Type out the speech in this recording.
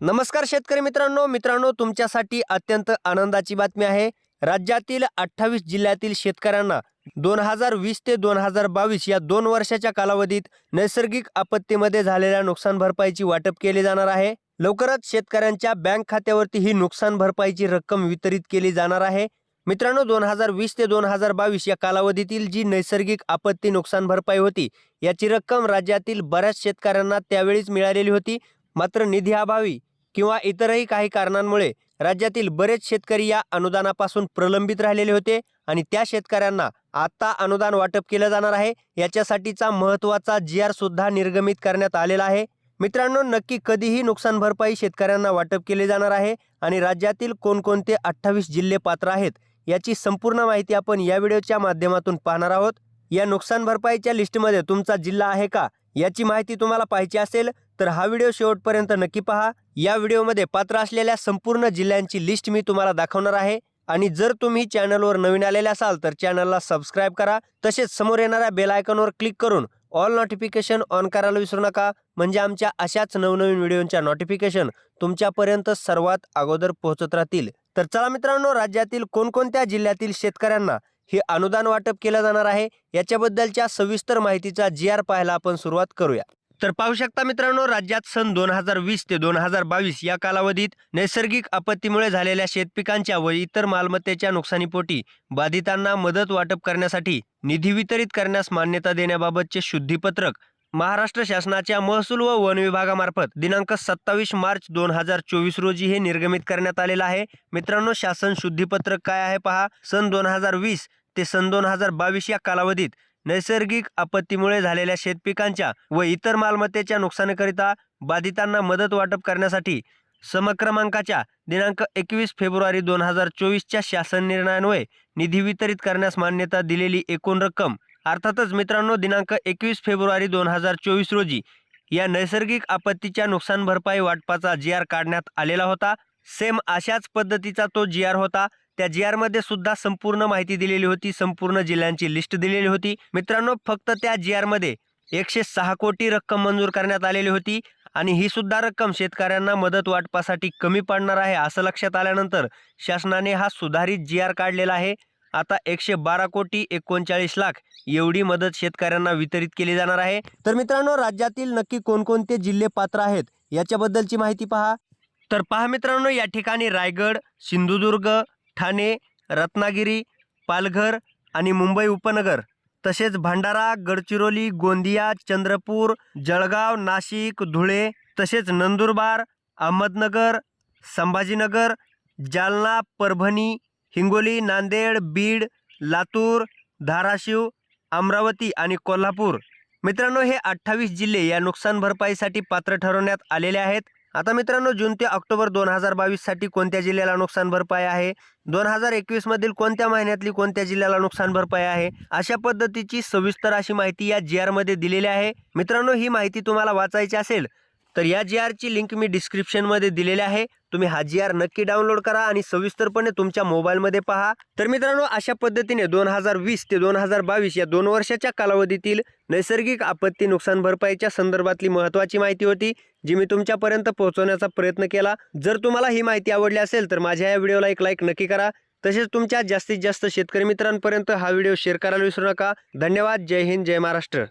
नमस्कार शेतकरी मित्रांनो मित्रांनो तुमच्यासाठी अत्यंत आनंदाची बातमी आहे. राज्यातील अठ्ठावीस जिल्ह्यातील शेतकऱ्यांना दोन हजार वीस ते दोन हजार बावीस या दोन वर्षाच्या कालावधीत नैसर्गिक आपत्तीमध्ये झालेल्या नुकसान भरपाईची वाटप केले जाणार आहे. लवकरच शेतकऱ्यांच्या बँक खात्यावरती ही नुकसान भरपाईची रक्कम वितरित केली जाणार आहे. मित्रांनो दोन हजार वीस ते दोन हजार बावीस या कालावधीतील जी नैसर्गिक आपत्ती नुकसान भरपाई होती याची रक्कम राज्यातील बऱ्याच शेतकऱ्यांना त्यावेळीच मिळालेली होती. मात्र निधी अभावी किंवा इतरही काही कारणांमुळे राज्यातील बरेच शेतकरी या अनुदानापासून प्रलंबित राहिलेले होते आणि त्या शेतकऱ्यांना आता अनुदान वाटप केलं जाणार आहे. याच्यासाठीचा महत्त्वाचा जी आर सुद्धा निर्गमित करण्यात आलेला आहे. मित्रांनो नक्की कधीही नुकसान भरपाई शेतकऱ्यांना वाटप केले जाणार आहे आणि राज्यातील कोणकोणते अठ्ठावीस जिल्हे पात्र आहेत याची संपूर्ण माहिती आपण या व्हिडिओच्या माध्यमातून पाहणार आहोत. या नुकसान भरपाईच्या लिस्टमध्ये तुमचा जिल्हा आहे का याची माहिती तुम्हाला पाहिजे असेल तर हा व्हिडिओ शेवटपर्यंत नक्की पहा. या व्हिडिओमध्ये पात्र असलेल्या संपूर्ण जिल्ह्यांची लिस्ट मी तुम्हाला दाखवणार आहे. आणि जर तुम्ही चॅनलवर नवीन आलेले असाल तर चॅनलला सबस्क्राईब करा. तसेच समोर येणाऱ्या बेल आयकॉनवर क्लिक करून ऑल नोटिफिकेशन ऑन करायला विसरू नका. म्हणजे आमच्या अशाच नवनवीन व्हिडिओच्या नोटिफिकेशन तुमच्यापर्यंत सर्वात अगोदर पोहोचत राहतील. तर चला मित्रांनो राज्यातील कोणकोणत्या जिल्ह्यातील शेतकऱ्यांना हे अनुदान वाटप केलं जाणार आहे? याच्याबद्दलच्या सविस्तर माहितीचा जी आर पाहायला आपण सुरुवात करूया. तर पाहू शकता मित्रांनो राज्यात सन दोन हजार वीस ते दोन हजार बावीस या कालावधीत नैसर्गिक आपत्तीमुळे झालेल्या शेतपिकांच्या व इतर मालमत्तेच्या नुकसानीपोटी बाधितांना मदत वाटप करण्यासाठी निधी वितरित करण्यास मान्यता देण्याबाबतचे शुद्धीपत्रक महाराष्ट्र शासनाच्या महसूल व वन विभागामार्फत दिनांक सत्तावीस मार्च दोन हजार चोवीस रोजी हे निर्गमित करण्यात आलेलं आहे. मित्रांनो शासन शुद्धीपत्रक काय आहे पहा? सन दोन हजार वीस ते सन दोन हजार बावीस या कालावधीत नैसर्गिक आपत्तीमुळे झालेल्या शेतपिकांच्या व इतर मालमत्तेच्या नुकसानीकरिता बाधितांना मदत वाटप करण्यासाठी समक्रमांकाच्या दिनांक एकवीस फेब्रुवारी दोन हजार चोवीसच्या शासन निर्णयान्वये निधी वितरित करण्यास मान्यता दिलेली एकूण रक्कम अर्थातच मित्रांनो दिनांक एकवीस फेब्रुवारी दोन हजार चोवीस रोजी या नैसर्गिक आपत्तीच्या नुकसान भरपाई वाटपाचा जी आर काढण्यात आलेला होता. सेम अशाच पद्धतीचा तो जी आर होता. त्या जी मध्ये सुद्धा संपूर्ण माहिती दिलेली होती संपूर्ण जिल्ह्यांची लिस्ट दिलेली होती. मित्रांनो फक्त त्या जी मध्ये एकशे सहा कोटी रक्कम मंजूर करण्यात आलेली होती आणि ही सुद्धा रक्कम शेतकऱ्यांना मदत वाटपासाठी कमी पडणार आहे असं लक्षात आल्यानंतर शासनाने हा सुधारित जी आर काढलेला आहे. आता एकशे बारा कोटी एकोणचाळीस लाख एवढी मदत शेतकऱ्यांना वितरित केली जाणार आहे. तर मित्रांनो राज्यातील नक्की कोणकोणते जिल्हे पात्र आहेत याच्याबद्दलची माहिती पहा. तर पहा मित्रांनो या ठिकाणी रायगड सिंधुदुर्ग ठाणे रत्नागिरी पालघर आणि मुंबई उपनगर. तसेच भंडारा गडचिरोली गोंदिया चंद्रपूर जळगाव नाशिक धुळे तसेच नंदुरबार अहमदनगर संभाजीनगर जालना परभणी हिंगोली नांदेड बीड लातूर धाराशिव अमरावती आणि कोल्हापूर. मित्रांनो हे अठ्ठावीस जिल्हे या नुकसान भरपाईसाठी पात्र ठरवण्यात आलेले आहेत. आता मित्रांनो जून ते ऑक्टोबर दोन हजार बावीससाठी कोणत्या जिल्ह्याला नुकसान भरपाई आहे? दोन हजार एकवीसमधील कोणत्या महिन्यातली कोणत्या जिल्ह्याला नुकसान भरपाई आहे? अशा पद्धतीची सविस्तर अशी माहिती या जी आरमध्ये दिलेली आहे. मित्रांनो ही माहिती तुम्हाला वाचायची असेल तर या जी आरची लिंक मी डिस्क्रिप्शनमध्ये दिलेली आहे. तुम्ही हा जी आर नक्की डाउनलोड करा आणि सविस्तरपणे तुमच्या मोबाईलमध्ये पहा. तर मित्रांनो अशा पद्धतीने दोन हजार वीस ते दोन हजार बावीस या दोन वर्षाच्या कालावधीतील नैसर्गिक आपत्ती नुकसान भरपाईच्या संदर्भातली महत्त्वाची माहिती होती जी मी तुमच्यापर्यंत पोहोचवण्याचा प्रयत्न केला. जर तुम्हाला ही माहिती आवडली असेल तर माझ्या या व्हिडिओला एक लाईक नक्की करा. तसेच तुमच्या जास्तीत जास्त शेतकरी मित्रांपर्यंत हा व्हिडिओ शेअर करायला विसरू नका. धन्यवाद. जय हिंद. जय महाराष्ट्र.